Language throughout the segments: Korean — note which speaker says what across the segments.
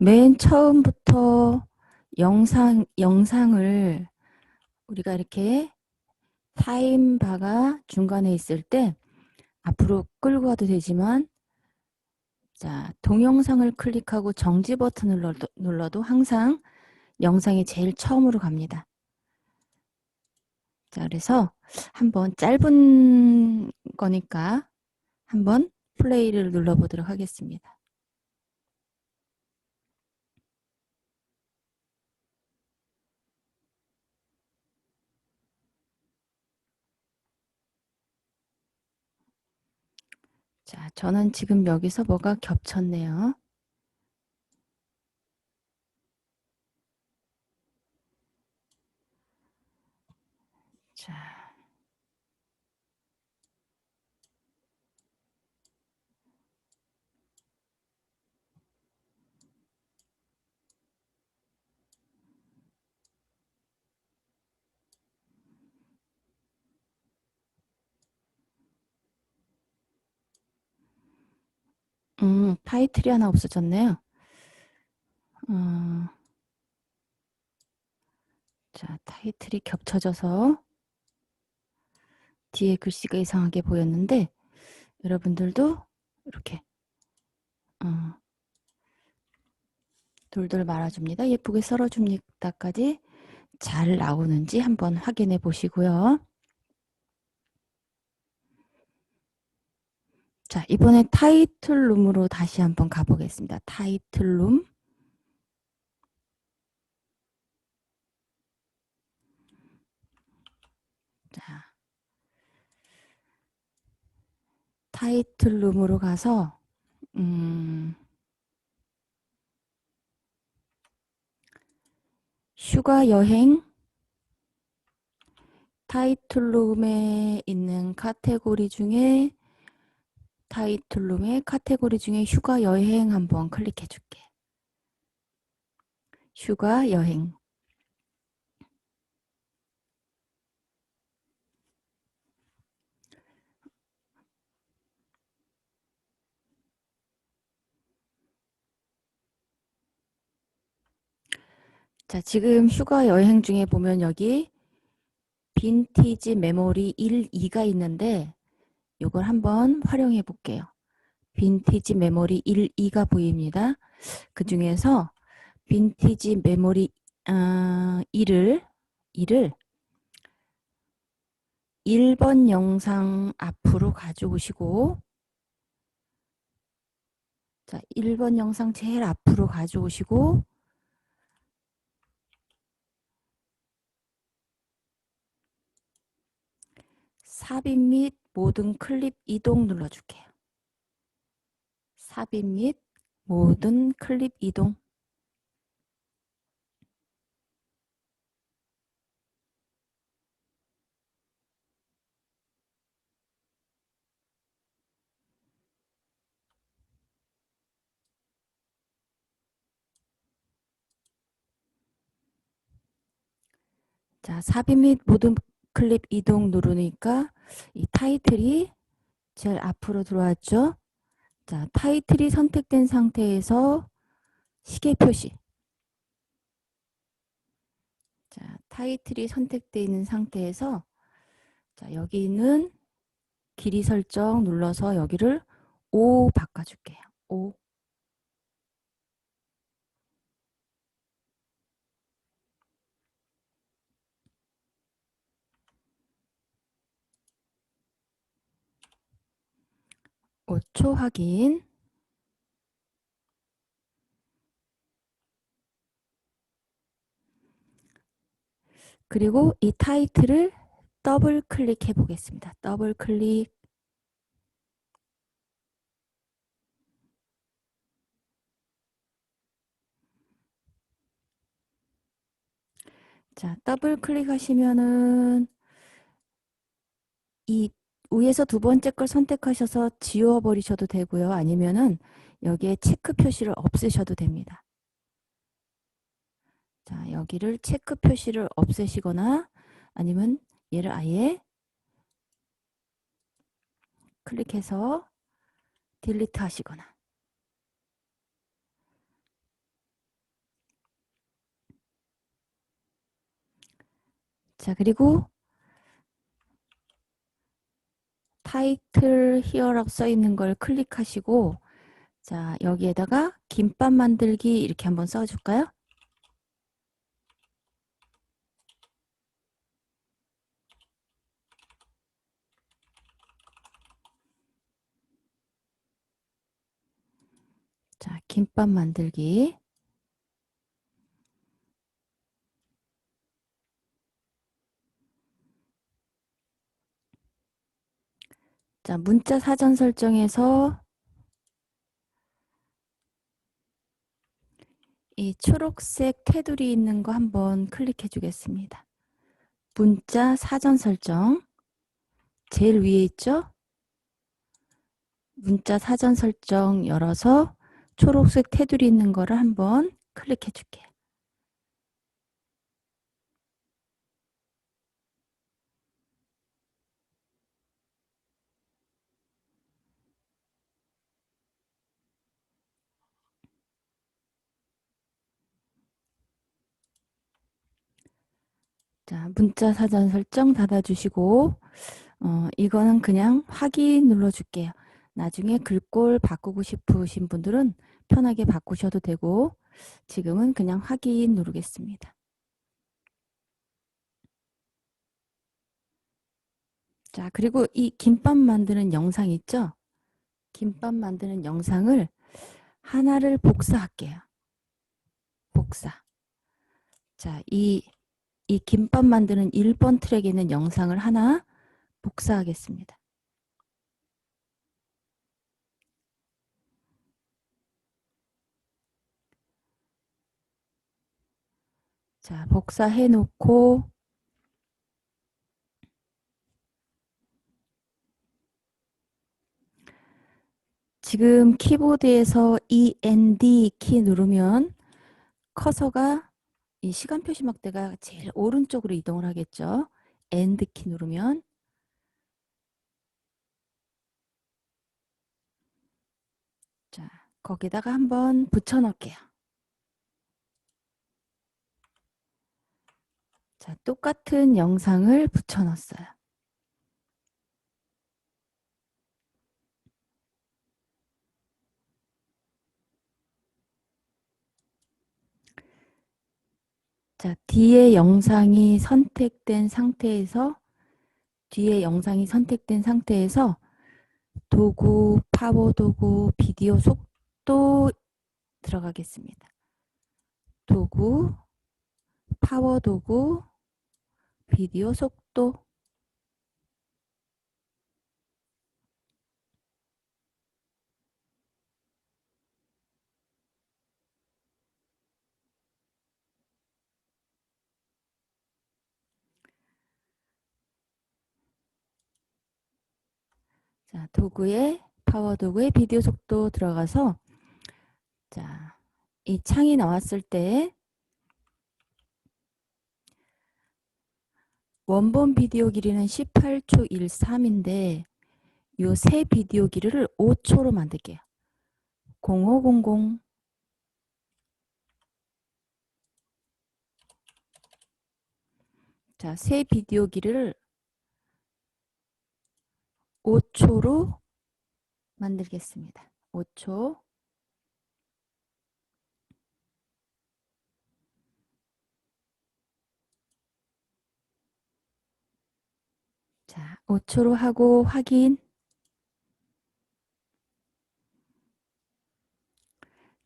Speaker 1: 맨 처음부터 영상, 영상을 우리가 이렇게 타임 바가 중간에 있을 때 앞으로 끌고 가도 되지만 자 동영상을 클릭하고 정지 버튼을 눌러도, 눌러도 항상 영상이 제일 처음으로 갑니다. 자 그래서 한번 짧은 거니까 한번 플레이를 눌러보도록 하겠습니다. 자, 저는 지금 여기서 뭐가 겹쳤네요. 음, 타이틀이 하나 없어졌네요. 어, 자, 타이틀이 겹쳐져서 뒤에 글씨가 이상하게 보였는데 여러분들도 이렇게 어, 돌돌 말아줍니다. 예쁘게 썰어줍니다까지 잘 나오는지 한번 확인해 보시고요. 자, 이번에 타이틀룸으로 다시 한번 가보겠습니다. 타이틀룸. 자, 타이틀룸으로 가서 음, 휴가 여행 타이틀룸에 있는 카테고리 중에 타이틀룸의 카테고리 중에 휴가 여행 한번 클릭해 줄게. 휴가 여행. 자, 지금 휴가 여행 중에 보면 여기 빈티지 메모리 1, 2가 있는데 이걸 한번 활용해 볼게요. 빈티지 메모리 1, 2가 보입니다. 그 중에서 빈티지 메모리 어, 1을 1을 1번 영상 앞으로 가져오시고 자, 1번 영상 제일 앞으로 가져오시고 삽입 및 모든 클립 이동 눌러줄게요. 삽입 및 모든 클립 이동 자, 삽입 및 모든 클립 이동 누르니까 이 타이틀이 제일 앞으로 들어왔죠. 자, 타이틀이 선택된 상태에서 시계 표시. 자, 타이틀이 선택되어 있는 상태에서 자, 여기 있는 길이 설정 눌러서 여기를 5 바꿔줄게요. 5. 5초 확인. 그리고 이 타이틀을 더블 클릭해 보겠습니다. 더블 클릭. 자, 더블 클릭하시면은 이 위에서 두 번째 걸 선택하셔서 지워버리셔도 되고요. 아니면은 여기에 체크 표시를 없애셔도 됩니다. 자, 여기를 체크 표시를 없애시거나 아니면 얘를 아예 클릭해서 딜리트 하시거나 자, 그리고 타이틀 히어라고 써 있는 걸 클릭하시고 자, 여기에다가 김밥 만들기 이렇게 한번 써 줄까요? 자, 김밥 만들기. 자, 문자 사전 설정에서 이 초록색 테두리 있는 거 한번 클릭해 주겠습니다. 문자 사전 설정 제일 위에 있죠? 문자 사전 설정 열어서 초록색 테두리 있는 거를 한번 클릭해 줄게요. 자, 문자 사전 설정 닫아주시고 어, 이거는 그냥 확인 눌러줄게요. 나중에 글꼴 바꾸고 싶으신 분들은 편하게 바꾸셔도 되고 지금은 그냥 확인 누르겠습니다. 자, 그리고 이 김밥 만드는 영상 있죠? 김밥 만드는 영상을 하나를 복사할게요. 복사. 자, 이, 이 김밥 만드는 1번 트랙에 있는 영상을 하나 복사하겠습니다. 자, 복사해 놓고 지금 키보드에서 END 키 누르면 커서가 이 시간 표시 막대가 제일 오른쪽으로 이동을 하겠죠. END 키 누르면 자, 거기다가 한번 붙여 넣을게요. 자, 똑같은 영상을 붙여 넣었어요. 자, 뒤에 영상이 선택된 상태에서 뒤에 영상이 선택된 상태에서 도구, 파워 도구, 비디오 속도 들어가겠습니다. 도구, 파워 도구, 비디오 속도 자, 도구에 파워 도구에 비디오 속도 들어가서 자, 이 창이 나왔을 때 원본 비디오 길이는 18초 13인데 요 새 비디오 길이를 5초로 만들게요. 0500 자, 새 비디오 길이를 5초로 만들겠습니다. 5초. 자, 5초로 하고 확인.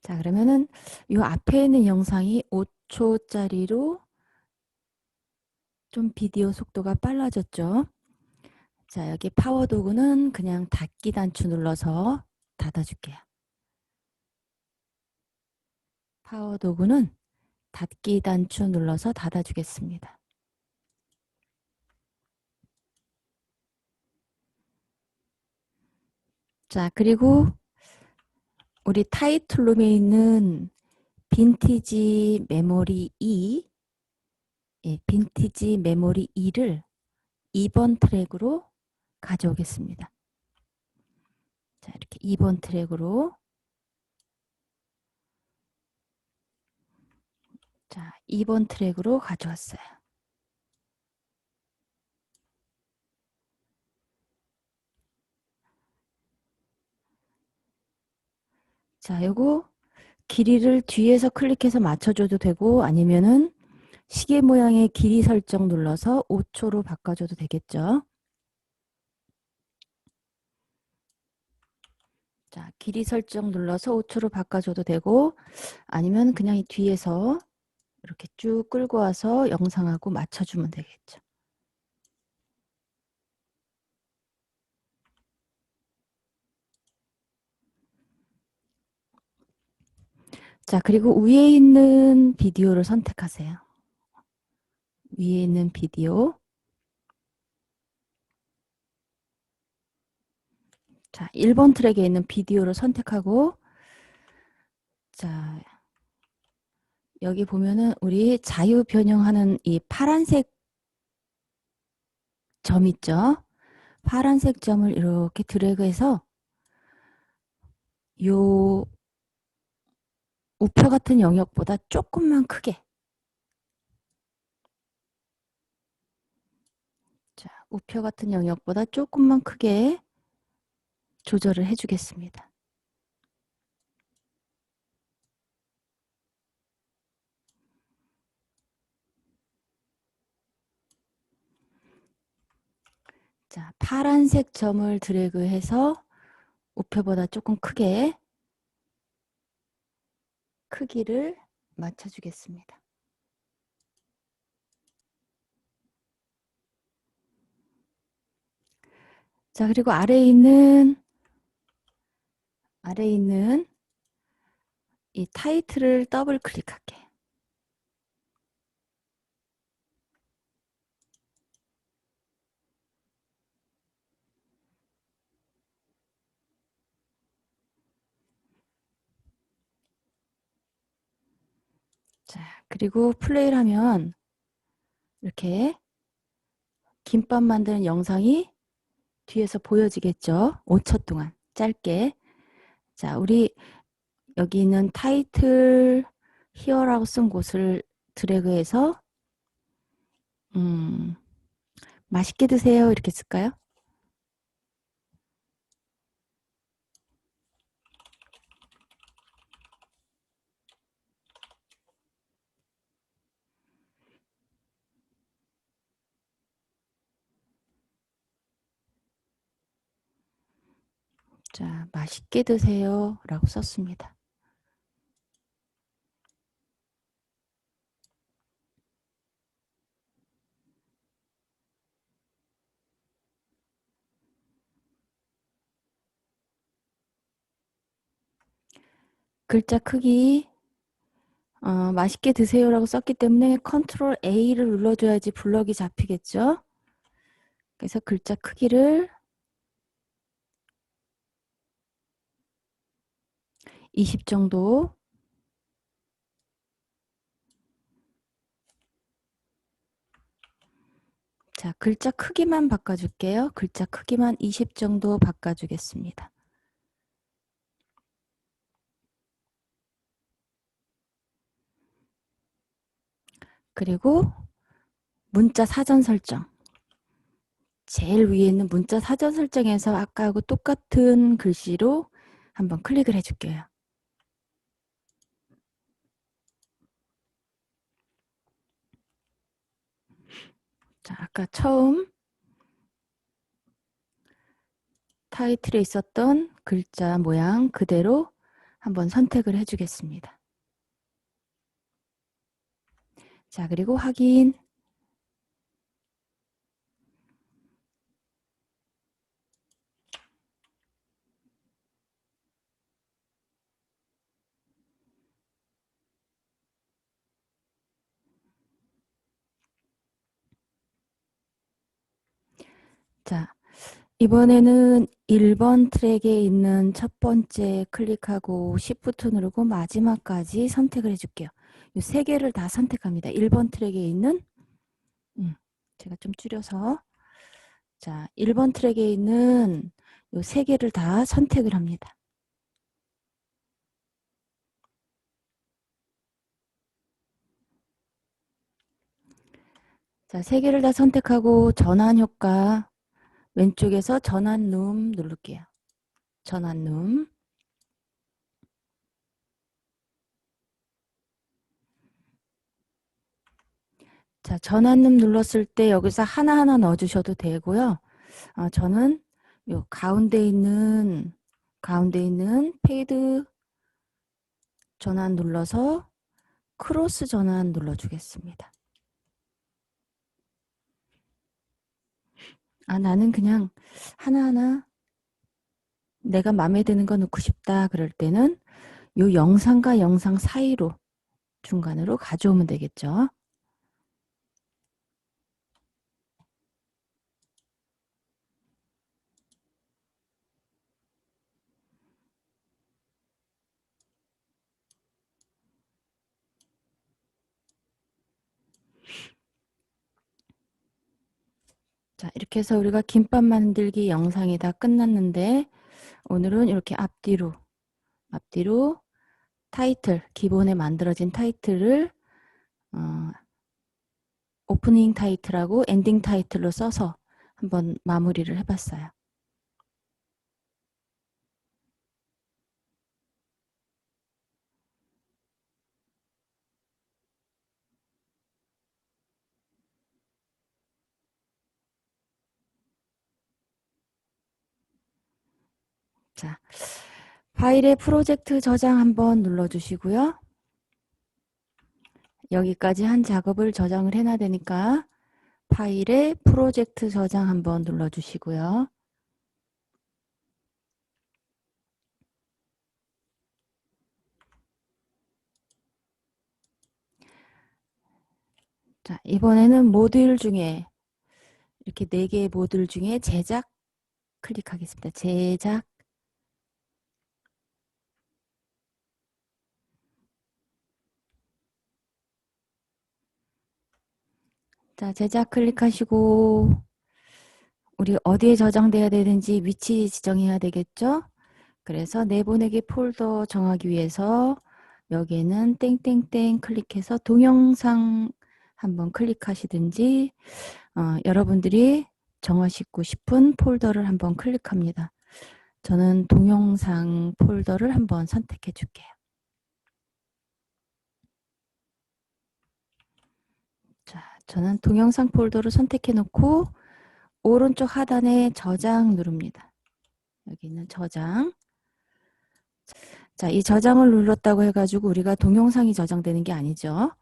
Speaker 1: 자, 그러면은 이 앞에 있는 영상이 5초짜리로 좀 비디오 속도가 빨라졌죠. 자, 여기 파워 도구는 그냥 닫기 단추 눌러서 닫아줄게요. 파워 도구는 닫기 단추 눌러서 닫아주겠습니다. 자, 그리고 우리 타이틀 룸에 있는 빈티지 메모리 2, 예, 빈티지 메모리 2를 2번 트랙으로 가져오겠습니다. 자, 이렇게 2번 트랙으로 자, 2번 트랙으로 가져왔어요. 자, 요거 길이를 뒤에서 클릭해서 맞춰줘도 되고 아니면은 시계 모양의 길이 설정 눌러서 5초로 바꿔줘도 되겠죠. 자, 길이 설정 눌러서 5초로 바꿔줘도 되고 아니면 그냥 이 뒤에서 이렇게 쭉 끌고 와서 영상하고 맞춰주면 되겠죠. 자, 그리고 위에 있는 비디오를 선택하세요. 위에 있는 비디오. 자, 1번 트랙에 있는 비디오를 선택하고 자, 여기 보면은 우리 자유 변형하는 이 파란색 점 있죠? 파란색 점을 이렇게 드래그해서 요 우표 같은 영역보다 조금만 크게 자, 우표 같은 영역보다 조금만 크게 조절을 해주겠습니다. 자, 파란색 점을 드래그해서 우표보다 조금 크게 크기를 맞춰주겠습니다. 자, 그리고 아래에 있는 아래에 있는 이 타이틀을 더블 클릭할게. 자, 그리고 플레이를 하면 이렇게 김밥 만드는 영상이 뒤에서 보여지겠죠? 5초 동안 짧게. 자, 우리 여기 있는 타이틀 히어라고 쓴 곳을 드래그해서 음, 맛있게 드세요 이렇게 쓸까요? 자, 맛있게 드세요 라고 썼습니다. 글자 크기 어, 맛있게 드세요라고 썼기 때문에 컨트롤 A를 눌러줘야지 블럭이 잡히겠죠. 그래서 글자 크기를 20 정도 자, 글자 크기만 바꿔줄게요. 글자 크기만 20 정도 바꿔주겠습니다. 그리고 문자 사전 설정. 제일 위에 있는 문자 사전 설정에서 아까하고 똑같은 글씨로 한번 클릭을 해줄게요. 자, 아까 처음 타이틀에 있었던 글자 모양 그대로 한번 선택을 해주겠습니다. 자, 그리고 확인. 자, 이번에는 1번 트랙에 있는 첫 번째 클릭하고 Shift 누르고 마지막까지 선택을 해줄게요. 이 세 개를 다 선택합니다. 1번 트랙에 있는 음, 제가 좀 줄여서 자, 1번 트랙에 있는 이 세 개를 다 선택을 합니다. 자, 세 개를 다 선택하고 전환 효과 왼쪽에서 전환 룸 누를게요. 전환 룸. 자, 전환룸 눌렀을 때 여기서 하나하나 넣어주셔도 되고요. 어, 저는 요 가운데 있는 가운데 있는 페이드 전환 눌러서 크로스 전환 눌러주겠습니다. 아, 나는 그냥 하나하나 내가 마음에 드는 거 넣고 싶다 그럴 때는 요 영상과 영상 사이로 중간으로 가져오면 되겠죠. 자, 이렇게 해서 우리가 김밥 만들기 영상이 다 끝났는데 오늘은 이렇게 앞뒤로 앞뒤로 타이틀, 기본에 만들어진 타이틀을 어, 오프닝 타이틀하고 엔딩 타이틀로 써서 한번 마무리를 해봤어요. 자, 파일의 프로젝트 저장 한번 눌러주시고요. 여기까지 한 작업을 저장을 해놔야 되니까 파일에 프로젝트 저장 한번 눌러주시고요. 자, 이번에는 모듈 중에 이렇게 네 개의 모듈 중에 제작 클릭하겠습니다. 제작 자, 제작 클릭하시고 우리 어디에 저장돼야 되는지 위치 지정해야 되겠죠? 그래서 내보내기 폴더 정하기 위해서 여기에는 땡땡땡 클릭해서 동영상 한번 클릭하시든지 어, 여러분들이 정하시고 싶은 폴더를 한번 클릭합니다. 저는 동영상 폴더를 한번 선택해 줄게요. 자, 저는 동영상 폴더를 선택해 놓고 오른쪽 하단에 저장 누릅니다. 여기 있는 저장. 자, 이 저장을 눌렀다고 해가지고 우리가 동영상이 저장되는 게 아니죠.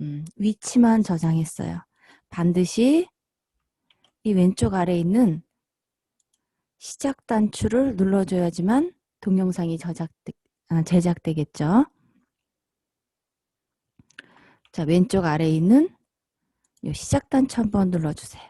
Speaker 1: 음, 위치만 저장했어요. 반드시 이 왼쪽 아래에 있는 시작 단추를 눌러줘야지만 동영상이 저작되, 아, 제작되겠죠. 자, 왼쪽 아래에 있는 이 시작 단추 한번 눌러주세요.